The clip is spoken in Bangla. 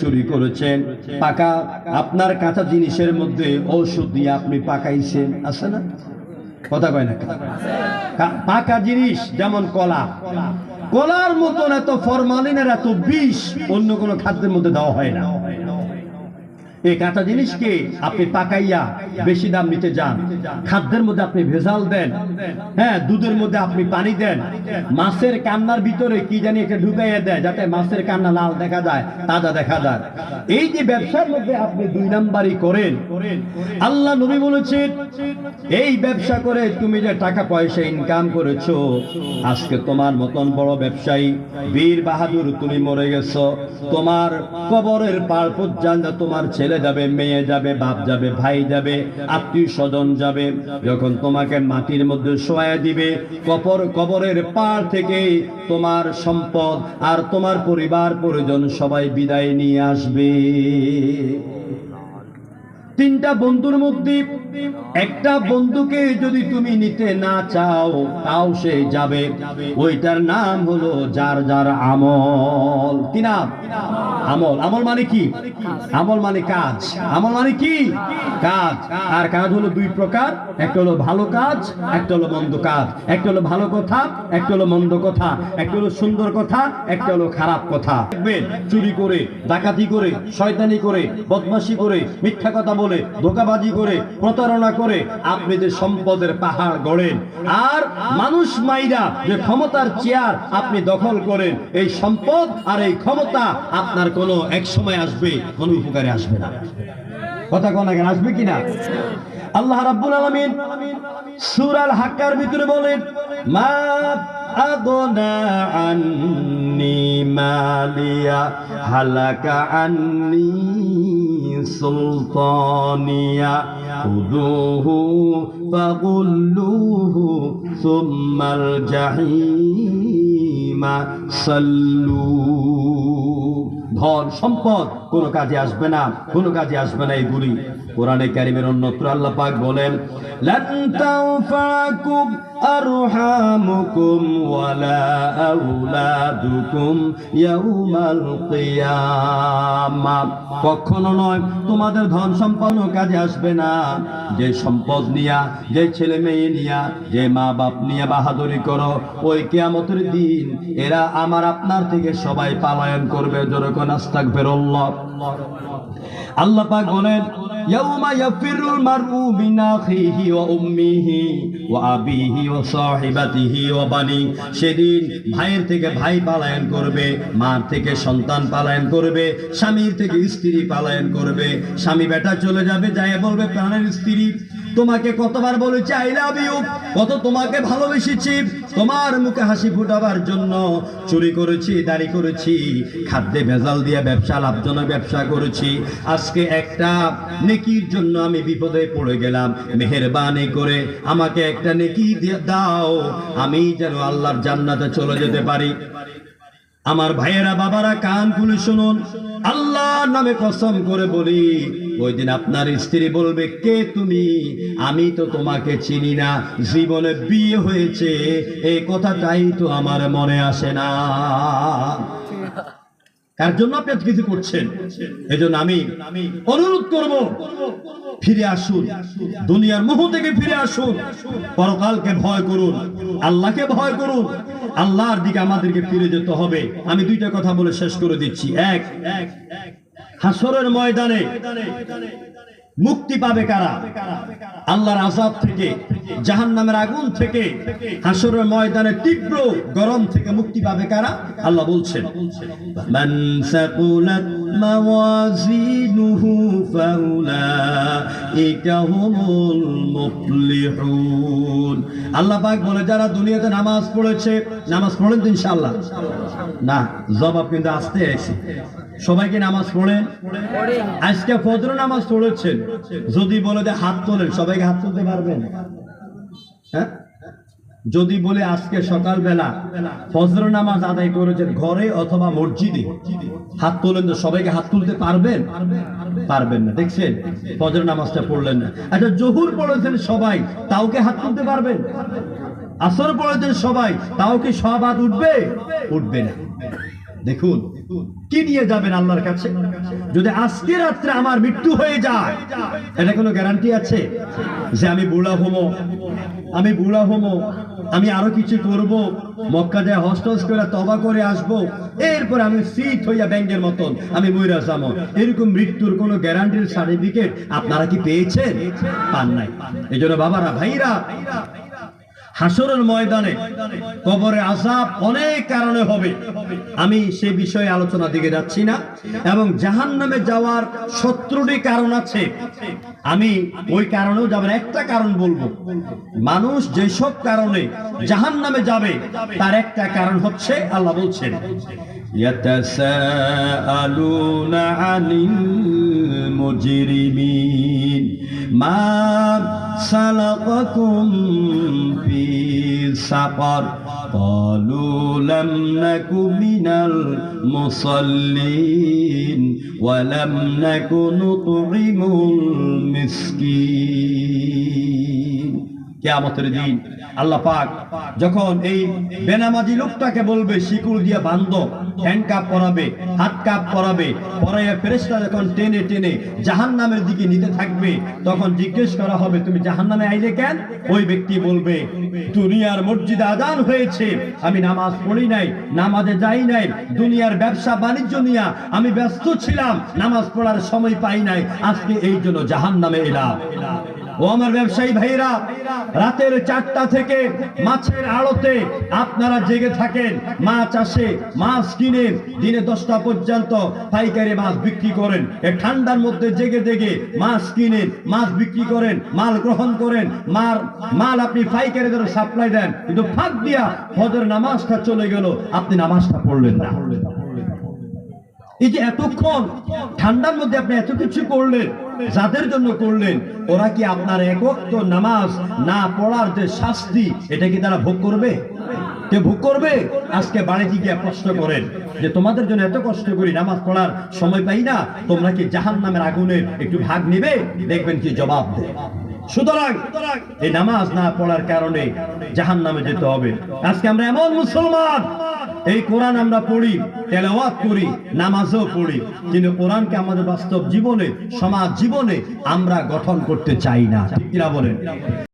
চুরি করেছেন, পাকা আপনার কাঁচা জিনিসের মধ্যে ঔষধ দিয়ে আপনি পাকাইছেন, আছে না? কথা কয় না পাকা জিনিস যেমন কলা, কলার মতন এত ফরমালিনের এত বিষ অন্য কোনো খাদ্যের মধ্যে দেওয়া হয় না। এই কাঁচা জিনিসকে আপনি পাকাইয়া বেশি দাম নিতে যান। খাদ্যের মধ্যে আপনি ভেজাল দেন। হ্যাঁ দুধের মধ্যে আপনি পানি দেন। মাছের কান্নার ভিতরে কি জানি একটা ঢুকাইয়া দেয়, যাতে মাছের কান্না লাল দেখা যায়, তাজা দেখা যায়। এই যে ব্যবসার মধ্যে আপনি দুই নাম্বারই করেন। আল্লাহ নবী বলেছেন, এই ব্যবসা করে তুমি যে টাকা পয়সা ইনকাম করেছ, আজকে তোমার মতন বড় ব্যবসায়ী বীর বাহাদুর তুমি মরে গেছো। তোমার কবরের পার পর্যন্ত তোমার ছেলে যাবে, মেয়ে যাবে, বাপ যাবে, ভাই যাবে, আত্মীয় স্বজন যাবে। যখন তোমাকে মাটির মধ্যে শোয়া দিবে, কপর কবরের পার থেকে তোমার সম্পদ আর তোমার পরিবার পরিজন সবাই বিদায় নিয়ে আসবে। তিনটা বন্ধুর মধ্যে একটা বন্ধুকে যদি তুমি নিতে না চাও, তাও সে যাবে। ওইটার নাম হলো যার যার আমল। কি নাম? আমল। আমল মানে কি? আমল মানে কাজ। আমল মানে কি? কাজ। আর কাজ হলো দুই প্রকার। একটা হলো ভালো কাজ, একটা হলো মন্দ কাজ। একটা হলো ভালো কথা, একটা হলো মন্দ কথা। একটা হলো সুন্দর কথা, একটা হলো খারাপ কথা। দেখবেন চুরি করে, ডাকাতি করে, শয়তানি করে, বদমাশি করে, মিথ্যা কথা বলে, ধোকাবাজি করে প্রতারণা করে আপনি যে সম্পদের পাহাড় গড়েন, আর মানুষ মাইরা যে ক্ষমতার চেয়ার আপনি দখল করেন, এই সম্পদ আর এই ক্ষমতা আপনার কোনো এক সময় আসবে, কোনো উপকারে আসবে না। কথা কোন আসবে কিনা আল্লাহ রাব্বুল আলামিন সূরাল হাক্কার ভিতরে বলেন, মা আগনা আন্নি মালিয়া, হালাকা আন্নি সুলতানিয়া খুদুহু ফাগুল্লুহু সুম্মাল জাহিমা সাল্লু। ধন, সম্পদ কোনো কাজে আসবে না, কোনো কাজে আসবে না এগুলি কোরআনে কারিমের অন্যত্র আল্লাহ পাক বলেন কখনো নয়, তোমাদের ধন সম্পন্ন কাজে আসবে না। যে সম্পদ নিয়া, যে ছেলে মেয়ে নিয়া, যে মা বাপ নিয়ে বাহাদুরি করো, ওই কিয়ামতের দিন এরা আমার আপনার থেকে সবাই পালায়ন করবে আল্লাহ পাক বলেন, ইয়াউমা ইয়াফিরুল মারউ ওয়া উম্মিহি ওয়া আবিহি ওয়া সাহিবাতিহি ওয়া বানি। সেদিন ভাইয়ের থেকে ভাই পালায়ন করবে, মার থেকে সন্তান পালায়ন করবে, স্বামীর থেকে স্ত্রী পালায়ন করবে। স্বামী বেটা চলে যাবে যায় বলবে, প্রাণের স্ত্রী তোমাকে কতবার বলেছি আই লাভ ইউ কত তোমাকে ভালোবেসেছি? তোমার মুখে হাসি ফুটাবার জন্য চুরি করেছি, দাড়ি করেছি, খাদ্যে ভেজাল দিয়ে ব্যবসা, লাভজনক ব্যবসা করেছি। আজকে একটা নেকির জন্য আমি বিপদে পড়ে গেলাম। মেহেরবানি করে আমাকে একটা নেকি দাও। আমি যেন আল্লাহর জান্নাতে চলে যেতে পারি। আমার ভাইয়েরা, বাবারা, কান খুলে শুনুন। আল্লাহর নামে কসম করে বলি ওই দিন আপনার স্ত্রী বলবে, কে তুমি? আমি তো তোমাকে চিনি না। জীবনে বিয়ে হয়েছে। এই কথাটাই তো আমার মনে আসে না। তার জন্য আপনি কিছু করছেন। এই জন্য আমি অনুরোধ করব, ফিরে আসুন। দুনিয়ার মোহ থেকে ফিরে আসুন। পরকালকে ভয় করুন। আল্লাহকে ভয় করুন। আল্লাহর দিকে আমাদেরকে ফিরে যেতে হবে। আমি দুইটা কথা বলে শেষ করে দিচ্ছি। এক এক হাসরের ময়দানে মুক্তি পাবে কারা? আল্লাহর আজাব থেকে জাহান নামের আগুন থেকে, হাসরের ময়দানে তীব্র গরম থেকে মুক্তি পাবে কারা? আল্লাহ বলছেন আল্লাহ পাক বলে, যারা দুনিয়াতে নামাজ পড়েছে, নামাজ পড়েন ইনশাআল্লাহ। না, জবাব কিন্তু আসতে এসে সবাই কি নামাজ পড়েন আজকে ফজর নামাজ পড়েছেন। যদি বলে যে হাত তোলেন, সবাইকে হাত তুলতে পারবেন? হ্যাঁ? যদি বলে আজকে সকালবেলা ফজর নামাজ আদায় করেছেন ঘরে অথবা মসজিদে, হাত তোলেন তো সবাইকে হাত তুলতে পারবেন? পারবেন না। দেখছেন? ফজর নামাজটা পড়লেন না। আচ্ছা জহুর পড়েছেন সবাই তাওকে হাত তুলতে পারবেন? আসর পড়েছেন সবাই, তাও কি সব হাত উঠবে? উঠবে না। দেখুন, কি নিয়ে যাবেন আল্লাহর কাছে? যদি আজকে রাত্রে আমার মৃত্যু হয়ে যায়, এটা কোনো গ্যারান্টি আছে? যে আমি বুড়া হব, আমি বুড়া হব, আমি আরও কিছু করব, মক্কা যায় হস্টস করে তবা করে আসব, এরপর আমি সিট হইয়া ব্যাংকের মতন আমি মইরা যাব। এরকম মৃত্যুর কোনো গ্যারান্টির সার্টিফিকেট আপনারা কি পেয়েছেন? পান নাই। এই জন্য বাবারা, ভাইরা হাসরের ময়দানে কবরে আজাব অনেক কারণে হবে। আমি সে বিষয়ে আলোচনা দিকে যাচ্ছি না এবং জাহান নামে যাওয়ার শত্রুটি কারণ আছে। আমি ওই কারণেও যাবেন একটা কারণ বলব। মানুষ যেসব কারণে জাহান নামে যাবে, তার একটা কারণ হচ্ছে আল্লাহ বলছেন يتساءلون عن المجرمين ما سلككم في سقر قالوا لم نك من المصلين ولم نك نطعم المسكين كيامة الدين আল্লাহ পাক যখন এই বেনামাজি লোকটাকে বলবে শিকুল দিয়ে বান্ধ হ্যান্ড কাপ পরাবে, হাত কাপ পরাবে, পরাইয়া ফেরেশতা যখন টেনে টেনে জাহান নামের দিকে নিতে থাকবে, তখন জিজ্ঞেস করা হবে, তুমি জাহান নামে আইলে কেন? ওই ব্যক্তি বলবে, দুনিয়ার মসজিদে আজান হয়েছে, আমি নামাজ পড়ি নাই, নামাজে যাই নাই, দুনিয়ার ব্যবসা বাণিজ্য নিয়ে আমি ব্যস্ত ছিলাম, নামাজ পড়ার সময় পাই নাই, আজকে এই জন্য জাহান নামে এলাম। ও আমার ব্যবসায়ী ভাইরা রাতের চারটা থেকে মাছের আড়তে আপনারা জেগে থাকেন। মাছ আসে, মাছ কিনেন দিনে দশটা পর্যন্ত পাইকারি মাছ বিক্রি করেন। এ ঠান্ডার মধ্যে জেগে জেগে মাছ কিনেন, মাছ বিক্রি করেন, মাল গ্রহণ করেন। মার, মাল আপনি পাইকারি ধরে সাপ্লাই দেন। কিন্তু ফাঁক দিয়া হজর নামাজটা চলে গেল, আপনি নামাজটা পড়লেন না। এই যে এতক্ষণ ঠান্ডার মধ্যে আপনি এত কিছু করলেন, যাদের জন্য করলেন, ওরা কি আপনার একক নামাজ না পড়ার যে শাস্তি, এটা কি তারা ভোগ করবে? কে ভোগ করবে? আজকে বাড়িতে গিয়ে প্রশ্ন করেন যে, তোমাদের জন্য এত কষ্ট করি নামাজ পড়ার সময় পাই না, তোমরা কি জাহান নামের আগুনের একটু ভাগ নেবে? দেখবেন কি জবাব দেয়। যেতে হবে। আজকে আমরা এমন মুসলমান, এই আমরা পড়ি করি পড়ি, কিন্তু আমাদের বাস্তব জীবনে, সমাজ জীবনে আমরা গঠন করতে চাই না। কিনা বলেন?